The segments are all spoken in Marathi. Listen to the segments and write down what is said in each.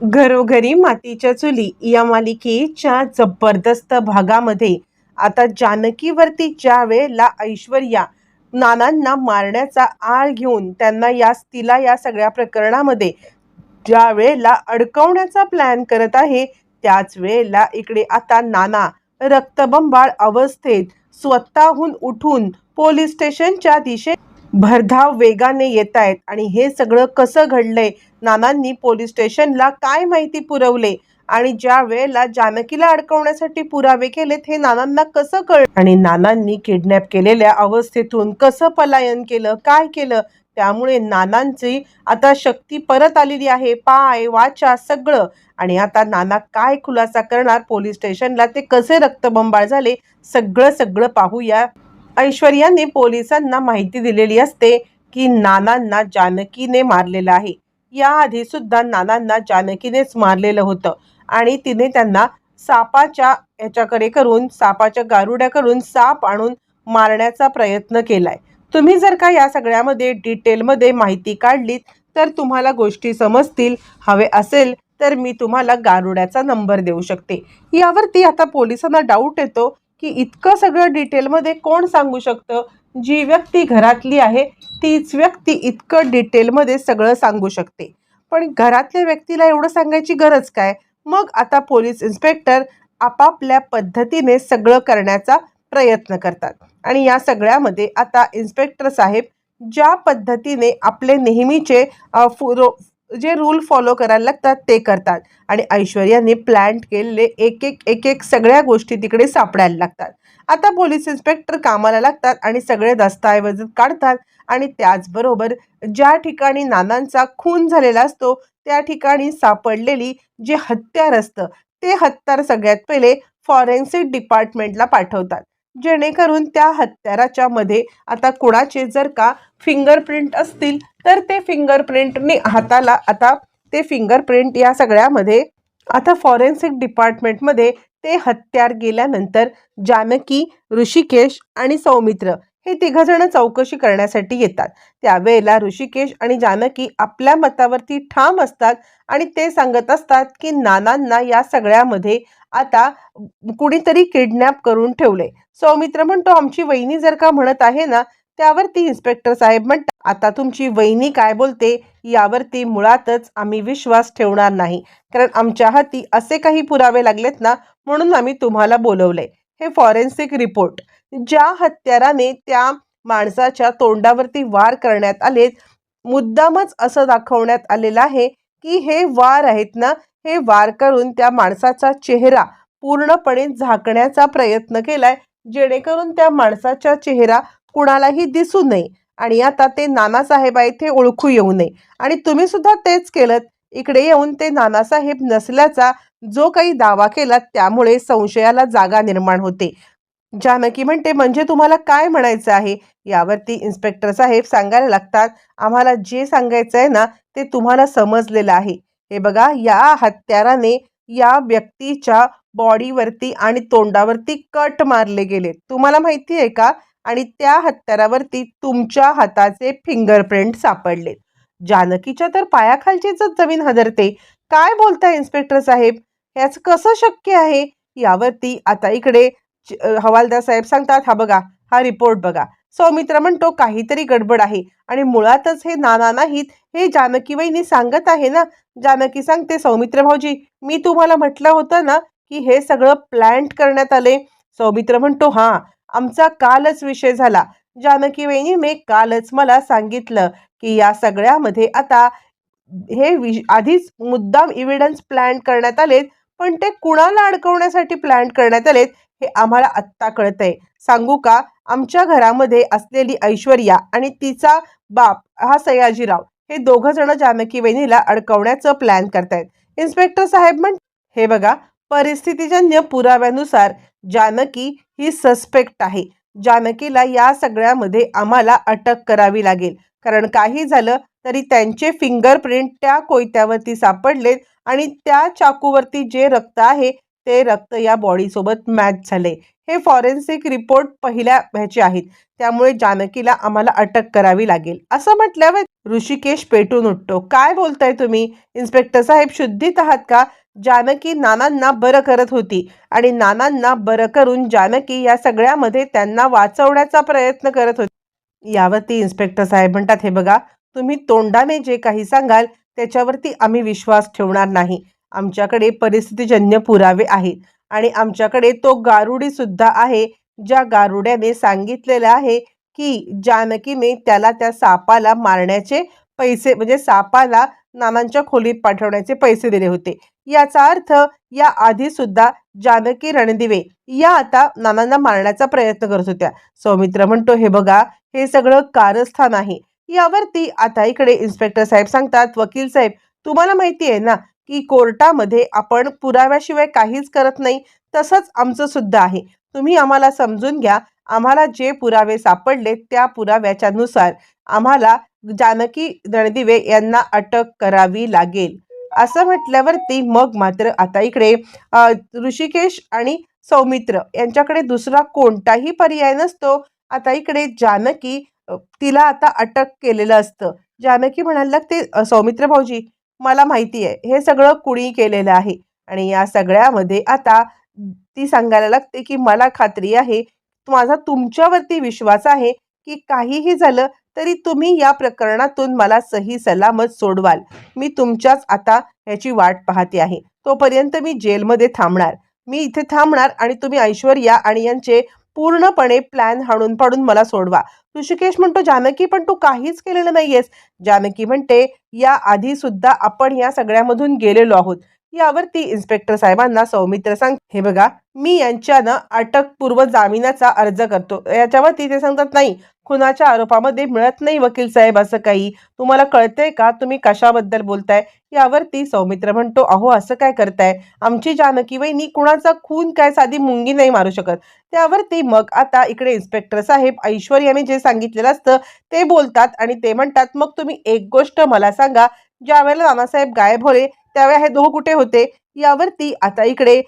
घरोघरी मातीच्या चुली या मालिकेच्या जबरदस्त भागामध्ये. आता जानकीवरती ज्या वेळेला ऐश्वर्या नानांना मारण्याचा आळ घेऊन त्यांना या तिला या सगळ्या प्रकरणामध्ये ज्या वेळेला अडकवण्याचा प्लॅन करत आहे त्याच वेळेला इकडे आता नाना रक्तबंबाळ अवस्थेत स्वतःहून उठून पोलीस स्टेशनच्या दिशे भरधाव वेगाने येत आहेत आणि हे सगळं कसं घडलंय? नानांनी पोलीस स्टेशनला काय माहिती पुरवले? आणि ज्या वेळेला जानकीला अडकवण्यासाठी पुरावे केलेत हे नानांना कसं कळ आणि नानांनी किडनॅप केलेल्या अवस्थेतून कसं पलायन केलं? काय केलं? त्यामुळे नानांची आता शक्ती परत आलेली आहे. पाय वाचा सगळं. आणि आता नाना काय खुलासा करणार? पोलीस स्टेशनला ते कसे रक्तबंबाळ झाले? सगळं सगळं पाहूया. ऐश्वर्याने पोलिसांना माहिती दिलेली असते की नानांना जानकीने मारलेलं आहे. याआधी सुद्धा नानांना जानकीनेच मारलेलं होतं आणि तिने त्यांना सापाच्या ह्याच्याकडे करून सापाच्या गारुड्या करून साप आणून मारण्याचा प्रयत्न केलाय. तुम्ही जर का या सगळ्यामध्ये डिटेलमध्ये माहिती काढलीत तर तुम्हाला गोष्टी समजतील हवे असेल तर मी तुम्हाला गारुड्याचा नंबर देऊ शकते. यावरती आता पोलिसांना डाऊट येतो की इतकं सगळं डिटेलमध्ये कोण सांगू शकतं? जी व्यक्ती घरातली आहे तीच व्यक्ती इतकं डिटेलमध्ये सगळं सांगू शकते. पण घरातल्या व्यक्तीला एवढं सांगायची गरज काय? मग आता पोलीस इन्स्पेक्टर आपापल्या पद्धतीने सगळं करण्याचा प्रयत्न करतात. आणि या सगळ्यामध्ये आता इन्स्पेक्टर साहेब ज्या पद्धतीने आपले नेहमीचे फुरो जे रूल फॉलो करायला लागतात ते करतात. आणि ऐश्वर्याने प्लॅन्ट केलेले एक एक एक एक सगळ्या गोष्टी तिकडे सापडायला लागतात. आता पोलीस इन्स्पेक्टर कामाला लागतात आणि सगळे दस्तऐवज काढतात आणि त्याचबरोबर ज्या ठिकाणी नानांचा खून झालेला असतो त्या ठिकाणी सापडलेली जे हत्यार असतं ते हत्यार सगळ्यात पहिले फॉरेन्सिक डिपार्टमेंटला पाठवतात. जेणेकरून त्या हत्याराच्या मध्ये आता कुणाचे जर का फिंगरप्रिंट असतील तर ते फिंगरप्रिंटने हाताला आता ते फिंगरप्रिंट या सगळ्यामध्ये आता फॉरेन्सिक डिपार्टमेंटमध्ये ते हत्यार गेल्यानंतर जानकी ऋषिकेश आणि सौमित्र हे तिघजण चौकशी करण्यासाठी येतात. त्यावेळेला ऋषिकेश आणि जानकी आपल्या मतावरती ठाम असतात आणि ते सांगत असतात की नानांना या सगळ्यामध्ये आता कुणीतरी किडनॅप करून ठेवले सौमित्र म्हणतो आमची वहिनी जर का म्हणत आहे ना त्यावरती इन्स्पेक्टर साहेब म्हणतात आता तुमची वहिनी काय बोलते? यावरती मुळातच आम्ही विश्वास ठेवणार नाही. कारण आमच्या हाती असे काही पुरावे लागलेत ना म्हणून आम्ही तुम्हाला बोलवले हे फॉरेन्सिक रिपोर्ट ज्या हत्याराने त्या माणसाच्या तोंडावरती वार करण्यात आलेत मुद्दामच असं दाखवण्यात आलेलं आहे की हे वार आहेत ना हे वार करून त्या माणसाचा चेहरा पूर्णपणे झाकण्याचा प्रयत्न केलाय जेणेकरून त्या माणसाचा चेहरा कुणालाही दिसू नये. आणि आता ते नानासाहेब आहेत ओळखू येऊ नये. आणि तुम्ही सुद्धा तेच केलं इकडे येऊन ते नानासाहेब नसल्याचा जो काही दावा केला त्यामुळे संशयाला जागा निर्माण होते. जानकी म्हणते म्हणजे तुम्हाला काय म्हणायचं आहे? यावरती इन्स्पेक्टर साहेब सांगायला लागतात आम्हाला जे सांगायचं आहे ना ते तुम्हाला समजलेलं आहे. हे बघा या हत्याराने या व्यक्तीच्या बॉडीवरती आणि तोंडावरती कट मारले गेले. तुम्हाला माहिती आहे का? आणि त्या हत्यारावरती तुमच्या हाताचे फिंगरप्रिंट सापडले. जानकीच्या तर पायाखालचीच जमीन हदरते. काय बोलताय इन्स्पेक्टर साहेब? याच कसं शक्य आहे? यावरती आता इकडे हवालदार साहेब सांगतात हा बघा हा रिपोर्ट बघा. सौमित्र म्हणतो काहीतरी गडबड आहे. आणि मुळातच हे नाना नाहीत हे जानकी वहिनी सांगत आहे ना? जानकी सांगते सौमित्र भाऊजी मी तुम्हाला म्हटलं होतं ना की हे सगळं प्लॅन्ट करण्यात आले. सौमित्र म्हणतो हां आमचा कालच विषय झाला. जानकी वेणीने कालच मला सांगितलं की या सगळ्यामध्ये आता हे वि आधीच मुद्दाम इव्हिडन्स प्लॅन करण्यात आलेत पण ते कुणाला अडकवण्यासाठी प्लॅन करण्यात आलेत हे आम्हाला आत्ता कळतंय. सांगू का? आमच्या घरामध्ये असलेली ऐश्वर्या आणि तिचा बाप हा सयाजीराव हे दोघं जण जानकी वहिनीला अडकवण्याचं प्लॅन करतायत. इन्स्पेक्टर साहेब म्हण हे बघा परिस्थितीजन्य पुराव्यानुसार जानकी ही सस्पेक्ट आहे. जानकीला या सगळ्यामध्ये आम्हाला अटक करावी लागेल. कारण काही झालं तरी त्यांचे फिंगरप्रिंट त्या कोयत्यावरती सापडलेत आणि त्या चाकूवरती जे रक्त आहे ते रक्त या बॉडीसोबत मॅच झाले हे फॉरेन्सिक रिपोर्ट पहिल्या ह्याचे आहेत. त्यामुळे जानकीला आम्हाला अटक करावी लागेल. असं म्हटल्यावर ऋषिकेश पेटून उठतो. काय बोलताय तुम्ही? इन्स्पेक्टर साहेब शुद्धीत आहात का? जानकी नानांना बरं करत होती. आणि नानांना बरं करून जानकी या सगळ्यामध्ये त्यांना वाचवण्याचा प्रयत्न करत होती. यावरती इन्स्पेक्टर साहेब म्हणतात हे बघा तुम्ही तोंडाने जे काही सांगाल त्याच्यावरती आम्ही विश्वास ठेवणार नाही. आमच्याकडे परिस्थितीजन्य पुरावे आहेत. आणि आमच्याकडे तो गारुडी सुद्धा आहे ज्या गारुड्याने सांगितलेलं आहे की जानकीने त्याला त्या सापाला मारण्याचे पैसे म्हणजे सापाला नानांच्या खोलीत पाठवण्याचे पैसे दिले होते. याचा अर्थ या आधी सुद्धा जानकी रणदिवे या आता नानांना मारण्याचा प्रयत्न करत होत्या. सौमित्र म्हणतो हे बघा हे सगळं कारस्थान आहे. यावरती आता इकडे इन्स्पेक्टर साहेब सांगतात वकील साहेब तुम्हाला माहिती आहे ना की कोर्टामध्ये आपण पुराव्याशिवाय काहीच करत नाही तसंच आमचं सुद्धा आहे. तुम्ही आम्हाला समजून घ्या आम्हाला जे पुरावे सापडले त्या पुराव्याच्या नुसार आम्हाला जानकी रणदिवे यांना अटक करावी लागेल. असं म्हटल्यावरती मग मात्र आता इकडे ऋषिकेश आणि सौमित्र यांच्याकडे दुसरा कोणताही पर्याय नसतो. आता इकडे जानकी तिला आता अटक केलेलं असतं. जानकी म्हणायला ते सौमित्र भाऊजी मला माहिती आहे. हे सगळं कुणी केलेलं आहे. आणि या सगळ्यामध्ये आता ती सांगायला लागते की मला खात्री आहे माझा तुमच्यावरती विश्वास आहे की काहीही झालं तरी तुम्ही या प्रकरणातून मला सही सलामत सोडवाल. मी तुमच्याच आता ह्याची वाट पाहते आहे. तोपर्यंत मी जेलमध्ये थांबणार. मी इथे थांबणार आणि तुम्ही ऐश्वर्या आणि यांचे पूर्णपणे प्लॅन हाणून पाडून मला सोडवा. ऋषिकेश म्हणतो जानकी पण तू काहीच केलेलं नाहीयेस. जानकी म्हणते या आधी सुद्धा आपण या सगळ्यामधून गेलेलो आहोत. यावरती इन्स्पेक्टर साहेबांना सौमित्र सांग हे बघा मी यांच्यानं अटकपूर्व जामिनाचा अर्ज करतो. याच्यावरती ते सांगतात नाही खुनाच्या आरोपामध्ये मिळत नाही वकील साहेब असं काही. तुम्हाला कळतंय का? तुम्ही कशाबद्दल बोलताय? यावरती सौमित्र म्हणतो अहो असं काय करताय? आमची जानकी वहिनी कुणाचा खून काय साधी मुंगी नाही मारू शकत. त्यावरती मग आता इकडे इन्स्पेक्टर साहेब ऐश्वर्याने जे सांगितलेलं असतं ते बोलतात आणि ते म्हणतात मग तुम्ही एक गोष्ट मला सांगा. ज्या वेळेला नानासाहेब गायब होले त्यावेळेला हे दोघं कुठे होते? यावरती आता इकडे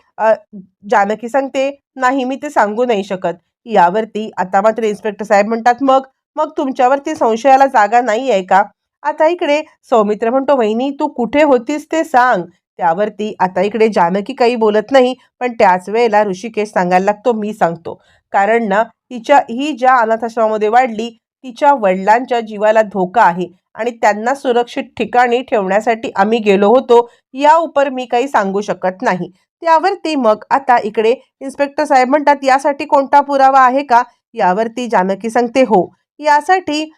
जानकी सांगते नाही मी ते सांगू नाही शकत. यावरती आता मात्र इन्स्पेक्टर साहेब म्हणतात मग मग तुमच्यावरती संशयाला जागा नाही आहे का? आता इकडे सौमित्र म्हणतो वहिनी तू कुठे होतीस ते सांग. त्यावरती आता इकडे जानकी काही बोलत नाही पण त्याच वेळेला ऋषिकेश सांगायला लागतो मी सांगतो. कारण ना तिच्या ही ज्या अनाथाश्रमामध्ये वाढली तिच्या वडिलांच्या जीवाला धोका आहे आणि त्यांना सुरक्षित ठिकाणी ठेवण्यासाठी आम्ही गेलो होतो या उपर मी काही सांगू शकत नाही. त्यावरती मग आता इकडे इन्स्पेक्टर साहेब म्हणतात यासाठी कोणता पुरावा आहे का? यावरती जानकी सांगते हो. यासाठी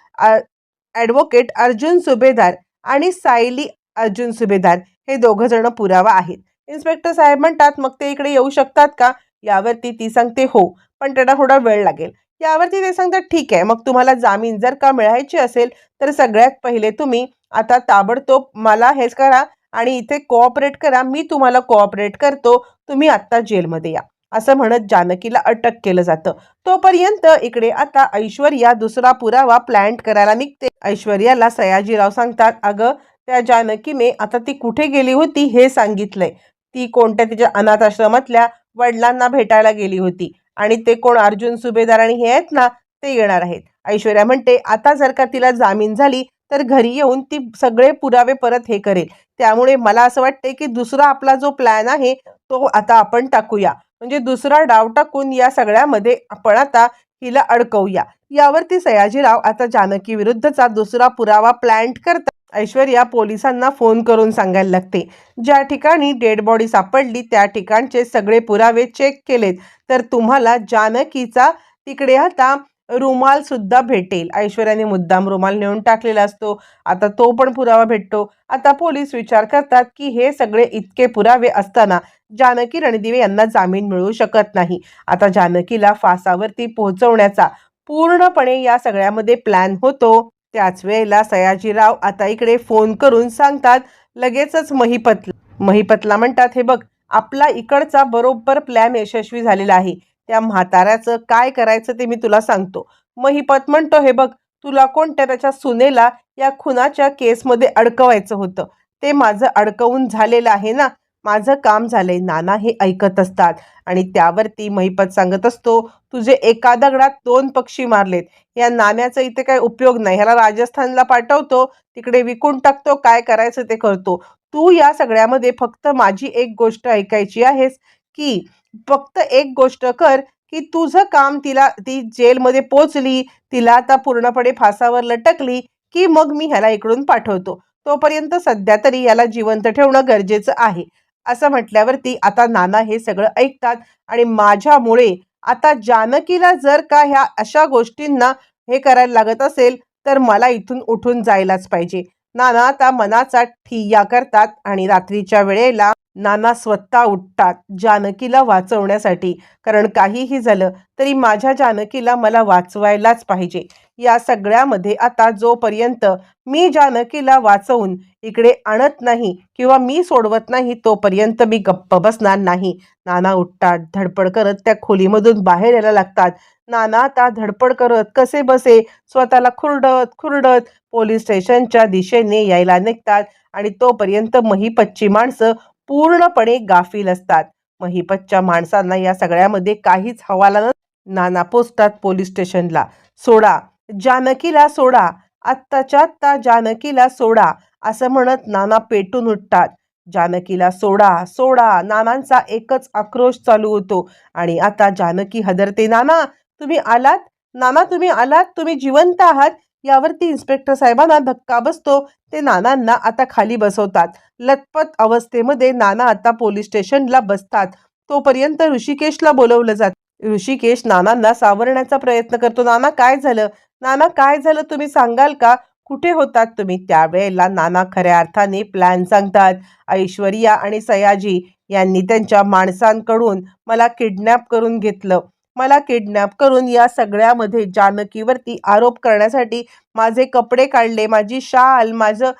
ॲडव्होकेट अर्जुन सुभेदार आणि सायली अर्जुन सुभेदार हे दोघं जण पुरावा आहेत. इन्स्पेक्टर साहेब म्हणतात मग ते इकडे येऊ शकतात का? यावरती ती सांगते हो. पण त्यांना थोडा वेळ लागेल. यावरती ते सांगतात ठीक आहे मग तुम्हाला जामीन जर का मिळायची असेल तर सगळ्यात पहिले तुम्ही आता ताबडतोब मला हेच करा आणि इथे कोऑपरेट करा. मी तुम्हाला कोऑपरेट करतो. तुम्ही आत्ता जेलमध्ये या. असं म्हणत जानकीला अटक केलं जातं. तोपर्यंत इकडे आता ऐश्वर्या दुसरा पुरावा प्लॅन्ट करायला निघते. ऐश्वर्याला सयाजीराव सांगतात अगं त्या जानकीने आता ती कुठे गेली होती हे सांगितलंय. ती कोणत्या तिच्या अनाथाश्रमातल्या वडिलांना भेटायला गेली होती. आणि ते कोण? अर्जुन सुभेदार आणि हे आहेत ना ते येणार आहेत. ऐश्वर्या म्हणते आता जर का तिला जामीन झाली तर घरी येऊन ती सगळे पुरावे परत हे करेल. त्यामुळे मला असं वाटते की दुसरा आपला जो प्लॅन आहे तो आता आपण टाकूया. म्हणजे दुसरा डाव टाकून या सगळ्यामध्ये आपण आता हिला अडकवूया. यावरती सयाजीराव आता जानकी विरुद्धचा दुसरा पुरावा प्लॅन्ट करतात. ऐश्वर्या पोलिसांना फोन करून सांगायला लागते. ज्या ठिकाणी डेड बॉडी सापडली त्या ठिकाणचे सगळे पुरावे चेक केलेत. तर तुम्हाला जानकीचा तिकडे आता रुमाल सुद्धा भेटेल. ऐश्वर्याने मुद्दाम रुमाल नेऊन टाकलेला असतो. आता तो पण पुरावा भेटतो. आता पोलीस विचार करतात की हे सगळे इतके पुरावे असताना जानकी रणदिवे यांना जामीन मिळू शकत नाही. आता जानकीला फासावरती पोहोचवण्याचा पूर्णपणे या सगळ्यामध्ये प्लॅन होतो. त्याच वेळेला सयाजीराव आता इकडे फोन करून सांगतात लगेचच महिपतला. महिपतला म्हणतात हे बघ आपला इकडचा बरोबर प्लॅन यशस्वी झालेला आहे. त्या म्हाताऱ्याचं काय करायचं ते मी तुला सांगतो. महिपत म्हणतो हे बघ तुला कोणत्या त्याच्या सुनेला या खुनाच्या केसमध्ये अडकवायचं होतं? ते माझं अडकवून झालेलं आहे ना माझं काम झालंय नाना हे ऐकत असतात. आणि त्यावरती महिपत सांगत असतो तुझे एका दगडात दोन पक्षी मारलेत. या नाण्याचा इथे काय उपयोग नाही. ह्याला राजस्थानला पाठवतो तिकडे विकून टाकतो काय करायचं ते करतो. तू या सगळ्यामध्ये फक्त माझी एक गोष्ट ऐकायची आहेस की फक्त एक गोष्ट कर की तुझं काम तिला ती जेलमध्ये पोचली तिला आता पूर्णपणे फासावर लटकली की मग मी ह्याला इकडून पाठवतो. तोपर्यंत सध्या तरी याला जिवंत ठेवणं गरजेचं आहे. असं म्हटल्यावरती आता नाना हे सगळं ऐकतात आणि माझ्यामुळे आता जानकीला जर का ह्या अशा गोष्टींना हे करायला लागत असेल तर मला इथून उठून जायलाच पाहिजे. नाना आता मनाचा ठिय्या करतात आणि रात्रीच्या वेळेला नाना स्वतः उठतात जानकीला वाचवण्यासाठी. कारण काहीही झालं तरी माझ्या जानकीला मला वाचवायलाच पाहिजे. या सगळ्यामध्ये आता जोपर्यंत मी जानकीला वाचवून इकडे आणत नाही किंवा मी सोडवत नाही तोपर्यंत मी गप्प बसणार नाही. नाना उठतात धडपड करत त्या खोलीमधून बाहेर यायला लागतात. नाना आता धडपड करत कसे बसे? स्वतःला खुरडत खुरडत पोलीस स्टेशनच्या दिशेने यायला निघतात आणि तोपर्यंत महिपतची माणसं पूर्णपणे गाफील असतात. महिपतच्या माणसांना या सगळ्यामध्ये काहीच हवाला न नाना पोचतात पोलीस स्टेशनला. सोडा जानकीला सोडा आत्ताच्या आत्ता जानकीला सोडा असं म्हणत नाना पेटून उठतात. जानकीला सोडा सोडा नानांचा एकच आक्रोश चालू होतो. आणि आता जानकी हदरते नाना तुम्ही आलात? नाना तुम्ही आलात? तुम्ही जिवंत आहात? यावरती इन्स्पेक्टर साहेबांना धक्का बसतो. ते नानांना आता खाली बसवतात. लतपत अवस्थेमध्ये नाना आता पोलीस स्टेशनला बसतात. तोपर्यंत ऋषिकेशला बोलवलं जात. ऋषिकेश नानांना सावरण्याचा प्रयत्न करतो. नाना काय झालं? नाना काय झालं तुम्ही सांगाल का? कुठे होतात तुम्ही त्यावेळेला? नाना खऱ्या अर्थाने प्लॅन सांगतात. ऐश्वर्या आणि सयाजी यांनी त्यांच्या माणसांकडून मला किडनॅप करून घेतलं. मला किडनॅप करून या सगळ्यामध्ये जानकीवरती आरोप करण्यासाठी माझे कपडे काढले माझी शाल माझं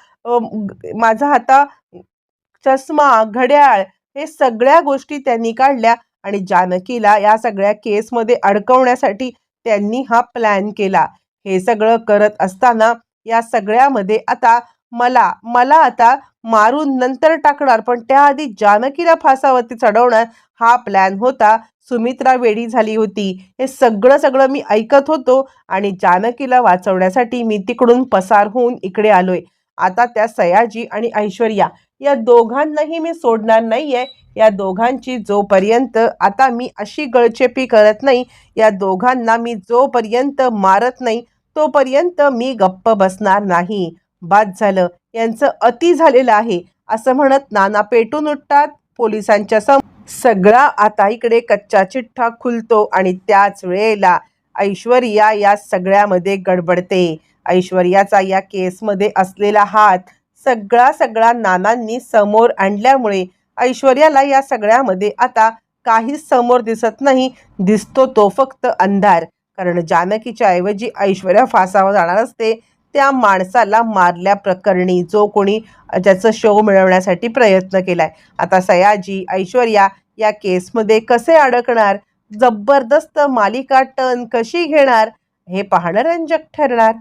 माझा हाता चष्मा घड्याळ हे सगळ्या गोष्टी त्यांनी काढल्या आणि जानकीला या सगळ्या केसमध्ये अडकवण्यासाठी त्यांनी हा प्लॅन केला. हे सगळं करत असताना या सगळ्यामध्ये आता मला मला आता मारून नंतर टाकणार पण त्याआधी जानकीला फासावरती चढवणार हा प्लॅन होता. सुमित्रा वेडी झाली होती. हे सगळं सगळं मी ऐकत होतो आणि जानकीला वाचवण्यासाठी मी तिकडून पसार होऊन इकडे आलोय. आता त्या सयाजी आणि ऐश्वर्या या दोघांनाही मी सोडणार नाहीये. या दोघांची जोपर्यंत आता मी अशी गळचेपी करत नाही या दोघांना मी जोपर्यंत मारत नाही तोपर्यंत मी गप्प बसणार नाही. बाद झालं. यांचं अति झालेलं आहे असं म्हणत नाना पेटून उठतात. पोलिसांच्या समोर सगळा आता इकडे कच्चा चिठ्ठा खुलतो आणि त्याच वेळेला ऐश्वर्या या सगळ्यामध्ये गडबडते. ऐश्वर्याचा या केसमध्ये असलेला हात सगळा सगळा नानांनी समोर आणल्यामुळे ऐश्वर्याला या सगळ्यामध्ये आता काहीच समोर दिसत नाही. दिसतो तो फक्त अंधार. कारण जानकीच्या ऐवजी ऐश्वर्या फासावर जाणार असते त्या माणसाला मारल्या प्रकरणी जो कोणी ज्याचं शो मिळवण्यासाठी प्रयत्न केलाय. आता सयाजी ऐश्वर्या या केसमध्ये कसे अडकणार? जबरदस्त मालिका टर्न कशी घेणार? हे पाहणं रंजक ठरणार.